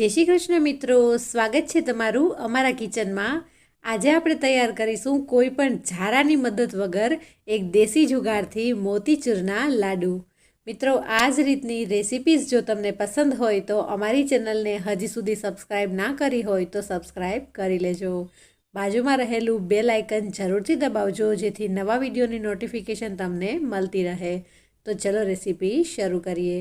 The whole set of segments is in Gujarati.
જય શ્રી કૃષ્ણ મિત્રો, સ્વાગત છે તમારું અમારા કિચનમાં. આજે આપણે તૈયાર કરીશું કોઈ પણ ઝારાની મદદ વગર એક દેશી જુગારથી મોતીચૂરના લાડુ. મિત્રો આ જ રીતની રેસિપીઝ જો તમને પસંદ હોય તો અમારી ચેનલને હજી સુધી સબસ્ક્રાઈબ ના કરી હોય તો સબસ્ક્રાઈબ કરી લેજો. બાજુમાં રહેલું બેલ આઇકન જરૂરથી દબાવજો, જેથી નવા વિડીયોની નોટિફિકેશન તમને મળતી રહે. તો ચલો રેસીપી શરૂ કરીએ.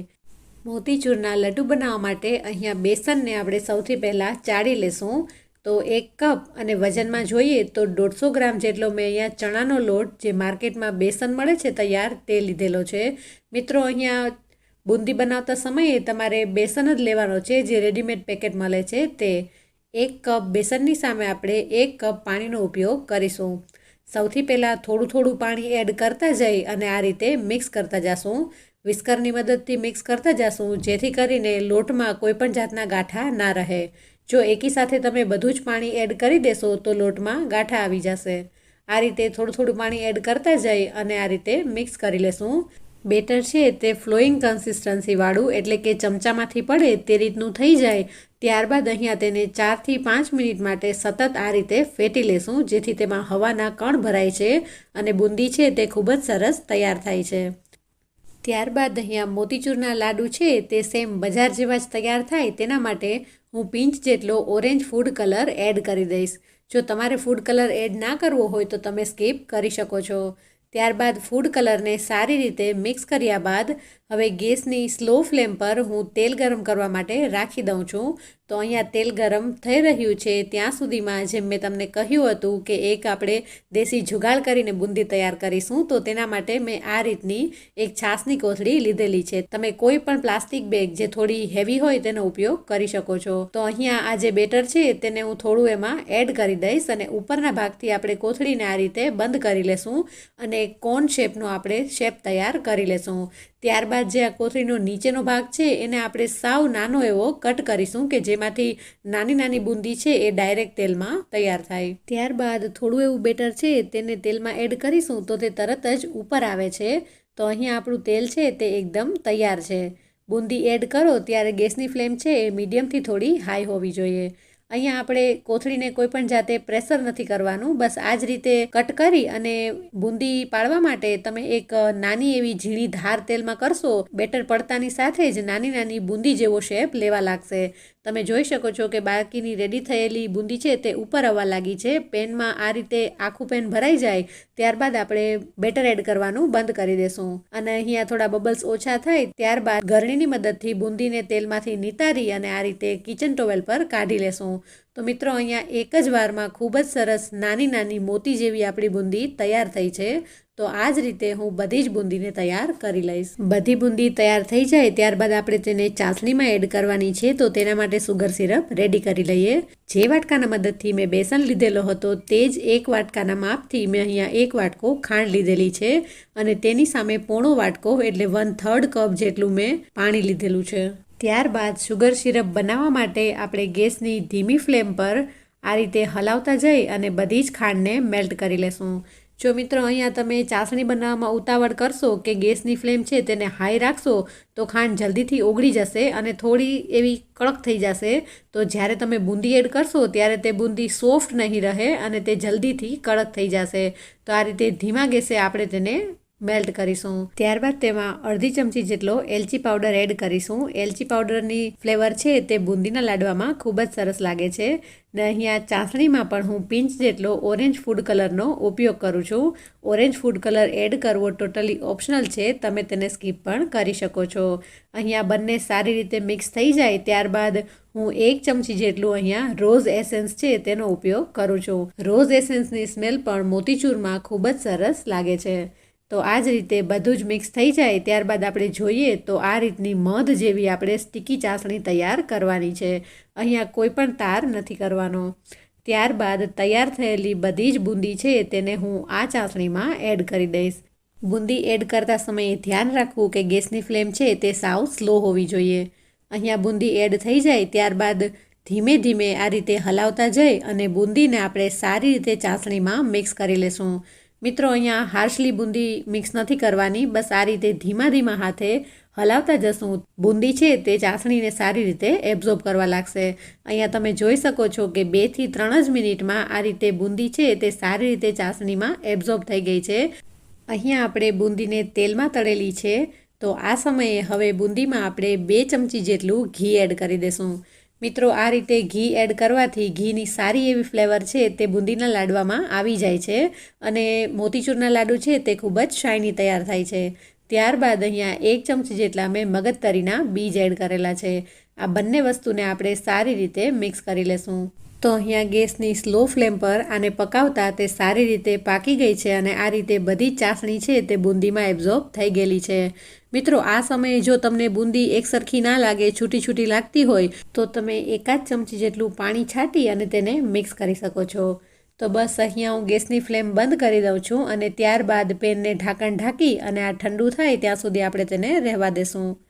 મોતીચૂરના લડ્ડુ બનાવવા માટે અહીંયા બેસનને આપણે સૌથી પહેલાં ચાળી લેશું. તો એક કપ અને વજનમાં જોઈએ તો દોઢસો ગ્રામ જેટલો મેં અહીંયા ચણાનો લોટ જે માર્કેટમાં બેસન મળે છે તૈયાર તે લીધેલો છે. મિત્રો, અહીંયા બુંદી બનાવતા સમયે તમારે બેસન જ લેવાનો છે જે રેડીમેડ પેકેટ મળે છે. તે એક કપ બેસનની સામે આપણે એક કપ પાણીનો ઉપયોગ કરીશું. સૌથી પહેલાં થોડું થોડું પાણી એડ કરતા જઈ અને આ રીતે મિક્સ કરતા જશું. વિસ્કરની મદદથી મિક્સ કરતા જશું, જેથી કરીને લોટમાં કોઈપણ જાતના ગાંઠા ના રહે. જો એકી સાથે તમે બધું જ પાણી એડ કરી દેશો, તો લોટમાં ગાંઠા આવી જશે. આ રીતે થોડું થોડું પાણી એડ કરતા જઈ અને આ રીતે મિક્સ કરી લેશું. બેટર છે તે ફ્લોઈંગ કન્સિસ્ટન્સીવાળું એટલે કે ચમચામાંથી પડે તે રીતનું થઈ જાય, ત્યારબાદ અહીંયા તેને ચારથી પાંચ મિનિટ માટે સતત આ રીતે ફેટી લેશું, જેથી તેમાં હવાના કણ ભરાય છે અને બુંદી છે તે ખૂબ જ સરસ તૈયાર થાય છે. ત્યારબાદ અહીંયા મોતીચૂરના લાડુ છે તે સેમ બજાર જેવા જ તૈયાર થાય તેના માટે હું પિંચ જેટલો ઓરેન્જ ફૂડ કલર એડ કરી દઈશ. જો તમારે ફૂડ કલર એડ ના કરવો હોય તો તમે સ્કીપ કરી શકો છો. ત્યારબાદ ફૂડ કલરને સારી રીતે મિક્સ કર્યા બાદ હવે ગેસની સ્લો ફ્લેમ પર હું તેલ ગરમ કરવા માટે રાખી દઉં છું. તો અહીંયા તેલ ગરમ થઈ રહ્યું છે. ત્યાં સુધીમાં જેમ મેં તમને કહ્યું હતું કે એક આપણે દેશી જુગાડ કરીને બુંદી તૈયાર કરીશું, તો તેના માટે મેં આ રીતની એક છાસની કોથળી લીધેલી છે. તમે કોઈ પણ પ્લાસ્ટિક બેગ જે થોડી હેવી હોય તેનો ઉપયોગ કરી શકો છો. તો અહીંયા આ જે બેટર છે તેને હું થોડું એમાં એડ કરી દઈશ અને ઉપરના ભાગથી આપણે કોથળીને આ રીતે બંધ કરી લેશું અને કોન શેપનો આપણે શેપ તૈયાર કરી લેશું. ત્યારબાદ જે આ કોથળીનો નીચેનો ભાગ છે, એને આપણે સાવ નાનો એવો કટ કરીશું કે જેમાંથી નાની નાની બુંદી છે એ ડાયરેક્ટ તેલમાં તૈયાર થાય. ત્યારબાદ થોડું એવું બેટર છે, તેને તેલમાં એડ કરીશું તો તે તરત જ ઉપર આવે છે. તો અહીંયા આપણું તેલ છે તે એકદમ તૈયાર છે. બુંદી એડ કરો ત્યારે ગેસની ફ્લેમ છે એ મીડિયમથી થોડી હાઈ હોવી જોઈએ. અહીંયા આપણે કોથળીને કોઈ પણ જાતે પ્રેશર નથી કરવાનું. બસ આ જ રીતે કટ કરી અને બુંદી પાડવા માટે તમે એક નાની એવી ઝીણી ધાર તેલમાં કરશો. બેટર પડતાની સાથે જ નાની નાની બુંદી જેવો શેપ લેવા લાગશે. તમે જોઈ શકો છો કે બાકીની રેડી થયેલી બુંદી છે તે ઉપર આવવા લાગી છે. પેનમાં આ રીતે આખું પેન ભરાઈ જાય ત્યારબાદ આપણે બેટર એડ કરવાનું બંધ કરી દેશું. અને અહીંયા થોડા બબલ્સ ઓછા થાય ત્યારબાદ ગરણીની મદદથી બુંદીને તેલમાંથી નિતારી અને આ રીતે કિચન ટોવેલ પર કાઢી લેશું. તો મિત્રો, અહીંયા એક જ વારમાં ખૂબ જ સરસ નાની નાની મોતી જેવી આપણી બુંદી તૈયાર થઈ છે. તો આ જ રીતે હું બધી જ બુંદીને તૈયાર કરી લઈશ. બધી બુંદી તૈયાર થઈ જાય ત્યારબાદ આપણે તેને ચાસણીમાં એડ કરવાની છે, તો તેના માટે સુગર સિરપ રેડી કરી લઈએ. જે વાટકાના મદદથી મેં બેસન લીધેલો હતો, તે જ એક વાટકાના માપથી મેં અહીંયા એક વાટકો ખાંડ લીધેલી છે અને તેની સામે પોણો વાટકો એટલે વન થર્ડ કપ જેટલું મેં પાણી લીધેલું છે. ત્યારબાદ સુગર સિરપ બનાવવા માટે આપણે ગેસની ધીમી ફ્લેમ પર આ રીતે હલાવતા જઈ અને બધી જ ખાંડને મેલ્ટ કરી લેશું. જો મિત્રો અહીંયા તમે ચાસણી બનાવવામાં ઉતાવળ કરશો કે ગેસની ફ્લેમ છે તેને હાઈ રાખશો, તો ખાંડ જલ્દીથી ઓગળી જશે અને થોડી એવી કડક થઈ જશે. તો જ્યારે તમે બુંદી એડ કરશો ત્યારે તે બુંદી સોફ્ટ નહીં રહે અને તે જલ્દીથી કડક થઈ જશે. તો આ રીતે ધીમા ગેસે આપણે તેને મેલ્ટ કરીશું. ત્યારબાદ તેમાં અડધી ચમચી જેટલો એલચી પાવડર એડ કરીશું. એલચી પાવડરની ફ્લેવર છે તે બુંદીના લાડવામાં ખૂબ જ સરસ લાગે છે ને અહીંયા ચાસણીમાં પણ હું પિંચ જેટલો ઓરેન્જ ફૂડ કલરનો ઉપયોગ કરું છું. ઓરેન્જ ફૂડ કલર એડ કરવો ટોટલી ઓપ્શનલ છે. તમે તેને સ્કીપ પણ કરી શકો છો. અહીંયા બંને સારી રીતે મિક્સ થઈ જાય ત્યારબાદ હું એક ચમચી જેટલું અહીંયા રોઝ એસેન્સ છે તેનો ઉપયોગ કરું છું. રોઝ એસેન્સની સ્મેલ પણ મોતીચૂરમાં ખૂબ જ સરસ લાગે છે. તો આ જ રીતે બધું જ મિક્સ થઈ જાય ત્યારબાદ આપણે જોઈએ તો આ રીતની મધ જેવી આપણે સ્ટીકી ચાસણી તૈયાર કરવાની છે. અહીંયા કોઈ પણ તાર નથી કરવાનો. ત્યારબાદ તૈયાર થયેલી બધી જ બુંદી છે તેને હું આ ચાસણીમાં એડ કરી દઈશ. બુંદી એડ કરતા સમયે ધ્યાન રાખવું કે ગેસની ફ્લેમ છે તે સાવ સ્લો હોવી જોઈએ. અહીંયા બુંદી એડ થઈ જાય ત્યારબાદ ધીમે ધીમે આ રીતે હલાવતા જઈ અને બુંદીને આપણે સારી રીતે ચાસણીમાં મિક્સ કરી લેશું. મિત્રો, અહીંયા હાર્શલી બુંદી મિક્સ નથી કરવાની. બસ આ રીતે ધીમા ધીમા હાથે હલાવતા જશું. બુંદી છે તે ચાસણીને સારી રીતે એબ્ઝોર્બ કરવા લાગશે. અહીંયા તમે જોઈ શકો છો કે બેથી ત્રણ જ મિનિટમાં આ રીતે બુંદી છે તે સારી રીતે ચાસણીમાં એબ્ઝોર્બ થઈ ગઈ છે. અહીંયા આપણે બુંદીને તેલમાં તળેલી છે. તો આ સમયે હવે બુંદીમાં આપણે બે ચમચી જેટલું ઘી એડ કરી દેશું. મિત્રો, આ રીતે ઘી એડ કરવાથી ઘીની સારી એવી ફ્લેવર છે તે બુંદીના લાડવામાં આવી જાય છે અને મોતીચૂરના લાડુ છે તે ખૂબ જ શાઇની તૈયાર થાય છે. ત્યારબાદ અહીંયા એક ચમચી જેટલા મેં મગજતરીના બીજ એડ કરેલા છે. આ બંને વસ્તુને આપણે સારી રીતે મિક્સ કરી લેશું. તો અહીંયા ગેસની સ્લો ફ્લેમ પર આને પકાવતા તે સારી રીતે પાકી ગઈ છે અને આ રીતે બધી ચાસણી છે તે બુંદીમાં એબ્ઝોર્બ થઈ ગયેલી છે. મિત્રો, આ સમયે જો તમને બુંદી એકસરખી ના લાગે, છૂટી છૂટી લાગતી હોય, તો તમે એકાદ ચમચી જેટલું પાણી છાંટી અને તેને મિક્સ કરી શકો છો. તો બસ અહીંયા હું ગેસની ફ્લેમ બંધ કરી દઉં છું અને ત્યારબાદ પેનને ઢાંકણ ઢાંકી અને આ ઠંડુ થાય ત્યાં સુધી આપણે તેને રહેવા દેશું.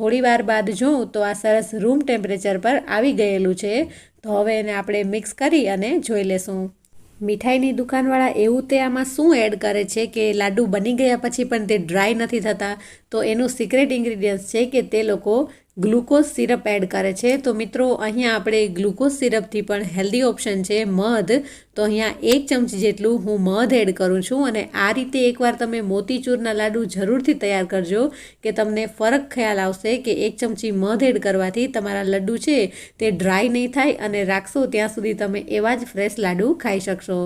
થોડી વાર બાદ જોઉં તો આ સરસ રૂમ ટેમ્પરેચર પર આવી ગયેલું છે. તો હવે એને આપણે મિક્સ કરી અને જોઈ લેશું. મીઠાઈની દુકાનવાળા એવું તે આમાં શું એડ કરે છે કે લાડુ બની ગયા પછી પણ તે ડ્રાય નથી થતા? તો એનું સિક્રેટ ઇન્ગ્રીડિયન્ટ્સ છે કે તે લોકો ગ્લુકોઝ સિરપ એડ કરે છે. તો મિત્રો, અહીંયા આપણે ગ્લુકોઝ સિરપથી પણ હેલ્ધી ઓપ્શન છે મધ. તો અહીંયા એક ચમચી જેટલું હું મધ એડ કરું છું અને આ રીતે એકવાર તમે મોતીચૂરના લાડુ જરૂરથી તૈયાર કરજો કે તમને ફરક ખ્યાલ આવશે કે એક ચમચી મધ એડ કરવાથી તમારા લડ્ડુ છે તે ડ્રાય નહીં થાય અને રાખશો ત્યાં સુધી તમે એવા જ ફ્રેશ લાડુ ખાઈ શકશો.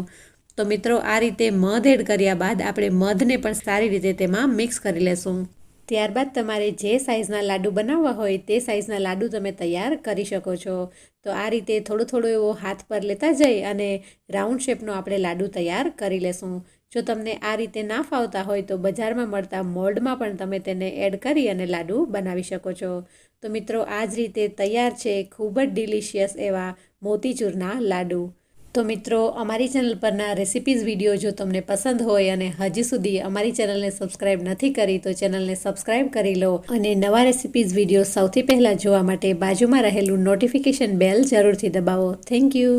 તો મિત્રો, આ રીતે મધ એડ કર્યા બાદ આપણે મધને પણ સારી રીતે તેમાં મિક્સ કરી લેશું. ત્યારબાદ તમારે જે સાઇઝના લાડુ બનાવવા હોય તે સાઇઝના લાડુ તમે તૈયાર કરી શકો છો. તો આ રીતે થોડો થોડો એવો હાથ પર લેતા જઈ અને રાઉન્ડ શેપનો આપણે લાડુ તૈયાર કરી લેશું. જો તમને આ રીતે ના ફાવતા હોય તો બજારમાં મળતા મોલ્ડમાં પણ તમે તેને એડ કરી અને લાડુ બનાવી શકો છો. તો મિત્રો, આ જ રીતે તૈયાર છે ખૂબ જ ડિલિશિયસ એવા મોતીચૂરના લાડુ. તો મિત્રો, અમારી ચેનલ પરના રેસિપીઝ વીડિયો જો તમને પસંદ હોય અને હજી સુધી અમારી ચેનલને સબસ્ક્રાઇબ નથી કરી, તો ચેનલને સબસ્ક્રાઇબ કરી લો અને નવા રેસિપીઝ વીડિયો સૌથી પહેલાં જોવા માટે બાજુમાં રહેલું નોટિફિકેશન બેલ જરૂરથી દબાવો. Thank you